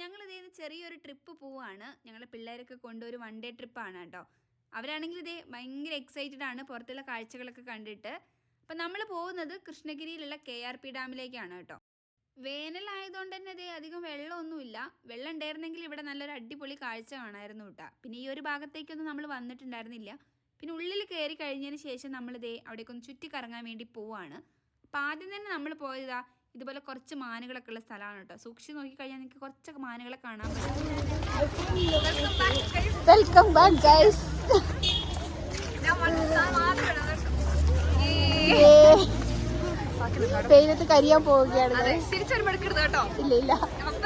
ഞങ്ങൾ ഇതേ ചെറിയൊരു ട്രിപ്പ് പോവാണ്. ഞങ്ങളെ പിള്ളേരൊക്കെ കൊണ്ടൊരു വൺ ഡേ ട്രിപ്പ് ആണ് കേട്ടോ. അവരാണെങ്കിൽ ഇതേ ഭയങ്കര എക്സൈറ്റഡ് ആണ് പുറത്തുള്ള കാഴ്ചകളൊക്കെ കണ്ടിട്ട്. അപ്പം നമ്മൾ പോകുന്നത് കൃഷ്ണഗിരിയിലുള്ള കെ ആർ പി ഡാമിലേക്കാണ് കേട്ടോ. വേനലായതുകൊണ്ട് തന്നെ ഇതേ അധികം വെള്ളമൊന്നുമില്ല. വെള്ളം ഉണ്ടായിരുന്നെങ്കിൽ ഇവിടെ നല്ലൊരു അടിപൊളി കാഴ്ച കാണായിരുന്നു കേട്ടോ. പിന്നെ ഈ ഒരു ഭാഗത്തേക്കൊന്നും നമ്മൾ വന്നിട്ടുണ്ടായിരുന്നില്ല. പിന്നെ ഉള്ളിൽ കയറി കഴിഞ്ഞതിന് ശേഷം നമ്മളിതേ അവിടേക്കൊന്ന് ചുറ്റി കറങ്ങാൻ വേണ്ടി പോവാണ്. അപ്പം ആദ്യം തന്നെ നമ്മൾ പോയതാ ഇതുപോലെ കുറച്ച് മാനുകളൊക്കെ ഉള്ള സ്ഥലമാണ് കേട്ടോ. സൂക്ഷിച്ച് നോക്കിക്കഴിഞ്ഞാൽ നിങ്ങൾക്ക് കുറച്ചൊക്കെ മാനുകളെ കാണാൻ പറ്റും. വെൽക്കം ബാക്ക് ഗൈസ് കരിയാൻ പോവുകയാണ് guys. ഇല്ല ഇല്ല.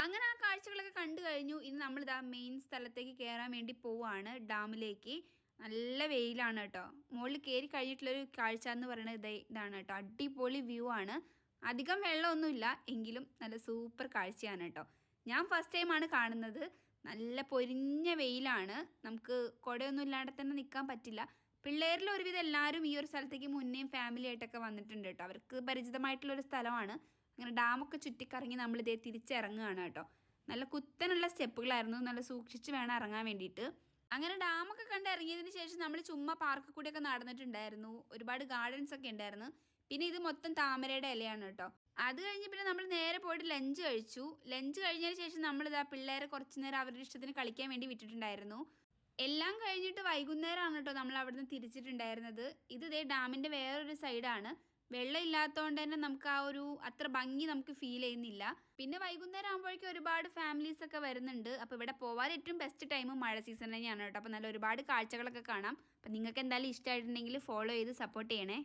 അങ്ങനെ ആ കാഴ്ചകളൊക്കെ കണ്ടു കഴിഞ്ഞു. ഇന്ന് ഇനി ഇതാ മെയിൻ സ്ഥലത്തേക്ക് കയറാൻ വേണ്ടി പോവാണ് ഡാമിലേക്ക്. നല്ല വെയിലാണ് കേട്ടോ. മുകളിൽ കയറി കഴിഞ്ഞിട്ടുള്ളൊരു കാഴ്ച എന്ന് പറയുന്നത് ഇതേ ഇതാണ് കേട്ടോ. അടിപൊളി വ്യൂ ആണ്. അധികം വെള്ളമൊന്നുമില്ല എങ്കിലും നല്ല സൂപ്പർ കാഴ്ചയാണ് കേട്ടോ. ഞാൻ ഫസ്റ്റ് ടൈമാണ് കാണുന്നത്. നല്ല പൊരിഞ്ഞ വെയിലാണ്. നമുക്ക് കുടയൊന്നും ഇല്ലാണ്ട് തന്നെ നിൽക്കാൻ പറ്റില്ല. പിള്ളേരിൽ ഒരുവിധം എല്ലാവരും ഈ ഒരു സ്ഥലത്തേക്ക് മുന്നേയും ഫാമിലി ആയിട്ടൊക്കെ വന്നിട്ടുണ്ട് കേട്ടോ. അവർക്ക് പരിചിതമായിട്ടുള്ള ഒരു സ്ഥലമാണ്. അങ്ങനെ ഡാമൊക്കെ ചുറ്റിക്കറങ്ങി നമ്മളിതേ തിരിച്ചിറങ്ങുകയാണ് കേട്ടോ. നല്ല കുത്തനുള്ള സ്റ്റെപ്പുകളായിരുന്നു. നല്ല സൂക്ഷിച്ച് വേണം ഇറങ്ങാൻ വേണ്ടിയിട്ട്. അങ്ങനെ ഡാമൊക്കെ കണ്ട് ഇറങ്ങിയതിന് ശേഷം നമ്മൾ ചുമ്മാ പാർക്കിൽ കൂടെയൊക്കെ നടന്നിട്ടുണ്ടായിരുന്നു. ഒരുപാട് ഗാർഡൻസ് ഒക്കെ ഉണ്ടായിരുന്നു. പിന്നെ ഇത് മൊത്തം താമരയുടെ ഇലയാണ് കേട്ടോ. അത് കഴിഞ്ഞ് പിന്നെ നമ്മൾ നേരെ പോയിട്ട് ലഞ്ച് കഴിച്ചു. ലഞ്ച് കഴിഞ്ഞതിന് ശേഷം നമ്മളിതാ പിള്ളേരെ കുറച്ച് നേരം അവരുടെ ഇഷ്ടത്തിന് കളിക്കാൻ വേണ്ടി വിട്ടിട്ടുണ്ടായിരുന്നു. എല്ലാം കഴിഞ്ഞിട്ട് വൈകുന്നേരമാണ് കേട്ടോ നമ്മൾ അവിടുന്ന് തിരിച്ചിട്ടുണ്ടായിരുന്നത്. ഇത് ഇതേ ഡാമിന്റെ വേറൊരു സൈഡാണ്. വെള്ളം ഇല്ലാത്തതുകൊണ്ട് തന്നെ നമുക്ക് ആ ഒരു അത്ര ഭംഗി നമുക്ക് ഫീൽ ചെയ്യുന്നില്ല. പിന്നെ വൈകുന്നേരം ആകുമ്പോഴേക്കും ഒരുപാട് ഫാമിലീസ് ഒക്കെ വരുന്നുണ്ട്. അപ്പോൾ ഇവിടെ പോകാൻ ഏറ്റവും ബെസ്റ്റ് ടൈം മഴ സീസൺ തന്നെയാണ് കേട്ടോ. അപ്പോൾ നല്ല ഒരുപാട് കാഴ്ചകളൊക്കെ കാണാം. അപ്പോൾ നിങ്ങൾക്ക് എന്തായാലും ഇഷ്ടമായിട്ടുണ്ടെങ്കിൽ ഫോളോ ചെയ്ത് സപ്പോർട്ട് ചെയ്യണേ.